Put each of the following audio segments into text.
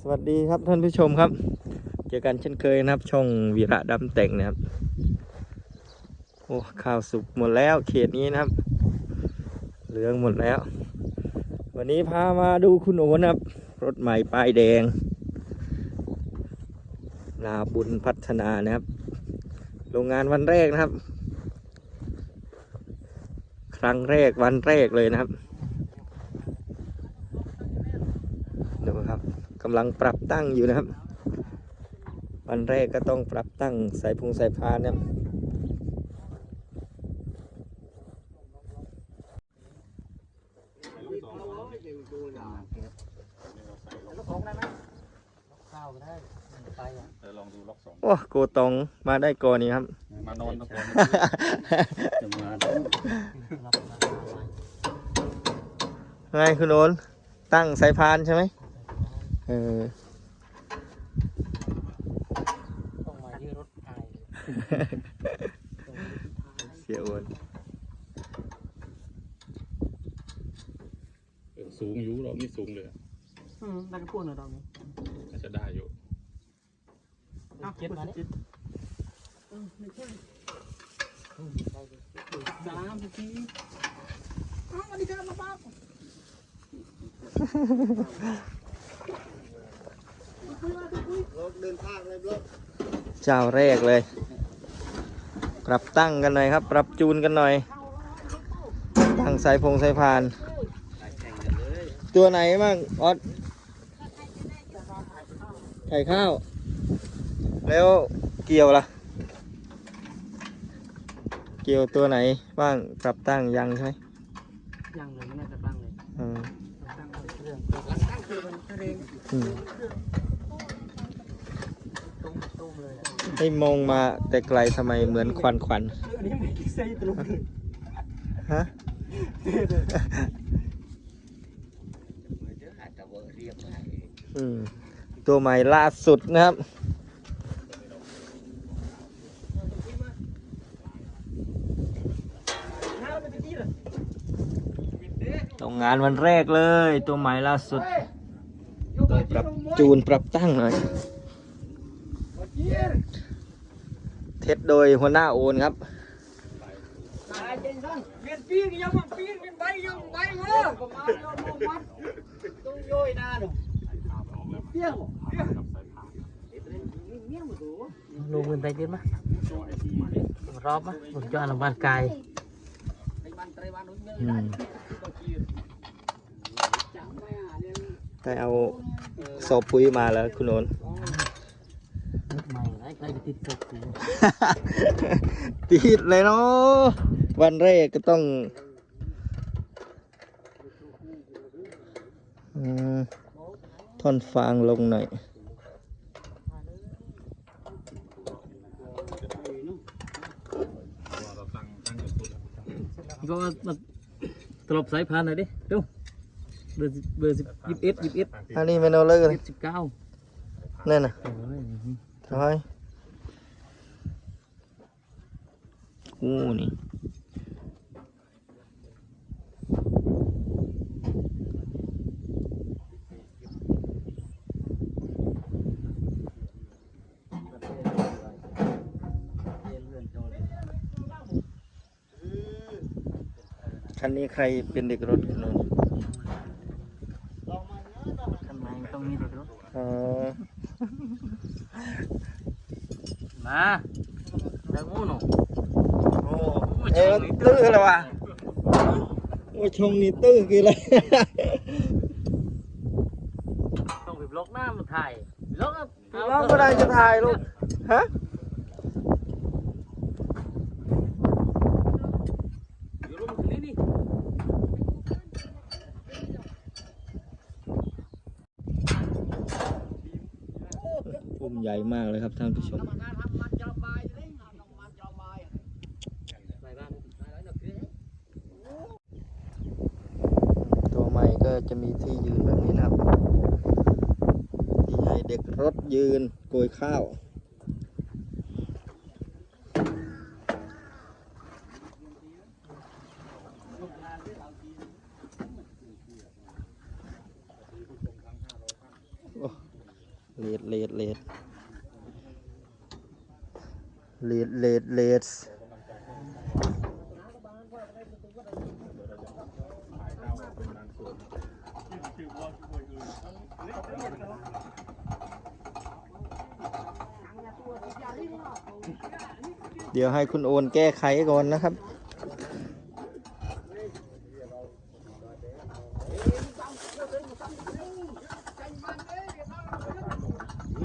สวัสดีครับท่านผู้ชมครับ เจอกันเช่นเคยนะครับ ช่องวีระดำแต่งนะครับ โอ้ข้าวสุกหมดแล้วเขตนี้นะครับ เหลืองหมดแล้ว วันนี้พามาดูคุณโอนะครับ รถใหม่ป้ายแดง นาบุญพัฒนานะครับ โรงงานวันแรกนะครับ ครั้งแรกวันแรกเลยนะครับ ดูครับกำลังปรับตั้งอยู่นะครับ วันแรกก็ต้องปรับตั้งสายพุงสายพานนะครับข้าวก็ได้มันไปอะเดี๋ยวลองดูล็อกสองโอ้โกตองมาได้ก่อนนี้ครับ มานอนตะโกนจะมารับราคาไว้ไงคุณโอนตั้งสายพานใช่ไหม เออ ต้องมายืดรถไกลเสียโอนเออสูงอยู่เรานี่สูงเลยอืมนั่นก็พูดหน่อยตอนนี้น่าจะได้อยู่เก็บมาเนี่ยสามสิบสี่อ้าววันนี้ก็มาบ้า เจ้าแรกเลย ปรับตั้งกันหน่อยครับ ปรับจูนกันหน่อย ตั้งสายพงสายพาน ตัวไหนบ้างออสไข่ข้าว แล้วเกี่ยวล่ะ เกี่ยวตัวไหนบ้างปรับตั้งยังใช่ไหมยังเลยไม่น่าจะตั้งเลยอืมตั้งเครื่องตั้งคือมันเอง อืม ตุ้มตุ้มเลยอะ ให้มองมาแต่ไกลทำไมเหมือนควันควันอันนี้ไม่ใช่ตลกเลยฮะอืมตัวใหม่ล่าสุดนะครับ ตรงงานวันแรกเลย ตัวใหม่ล่าสุดต้องปรับจูนปรับตั้งหน่อย เทสโดยหัวหน้าโอนครับเมียนปีกยังมันปีกมันใบยังใบเออประมาณโยนลงมัดต้องโยยหน้าหนูเปี้ยงเปี้ยงลูกมันไปกินมั้ยรอบมั้ยผมจะอ่านบ้านไกลอืมได้เอาสอบปุ๋ยมาแล้วคุณโอน ไม่ไรใครไปติดศพกูติดเลยเนาะวันแรกก็ต้องอืมท่อนฟางลงหน่อยเราตั้งตั้งจุดสุดก็มาตลบสายพานหน่อยดิดูเบอร์เบอร์สิบยี่สิบเอ็ดยี่สิบเอ็ดอันนี้ไม่เอาเลยเลยสิบเก้านั่นน่ะโอ้ยทำไม โอ้นี่คันนี้ใครเป็นเด็กรถคุณโนนทำไมต้องมีเด็กรถอ๋อมาแตงโมหนู โอ้ เออตื้อแล้วว่ะโอ้ชงนี่ตื้อกี่เลยต้องไปบล็อกหน้ามันถ่ายบล็อกอะน้องก็ได้จะถ่ายลูกฮะอยู่รูปถึงนี่นี่พุ่มใหญ่มากเลยครับท่านผู้ชม ไปบ้านไปแล้วเนาะคือ ตัวใหม่ก็ จะมีที่ยืนแบบนี้นะครับ ที่ให้เด็กรถยืนโกยข้าวเลดเลดเลดเลดเลดเลด เดี๋ยวให้คุณโอนแก้ไขก่อนนะครับ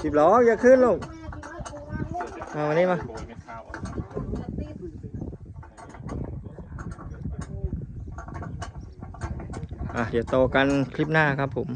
สิบล้ออย่าขึ้นลูกมาวันนี้มา อะ เดี๋ยวโตกันคลิปหน้าครับผม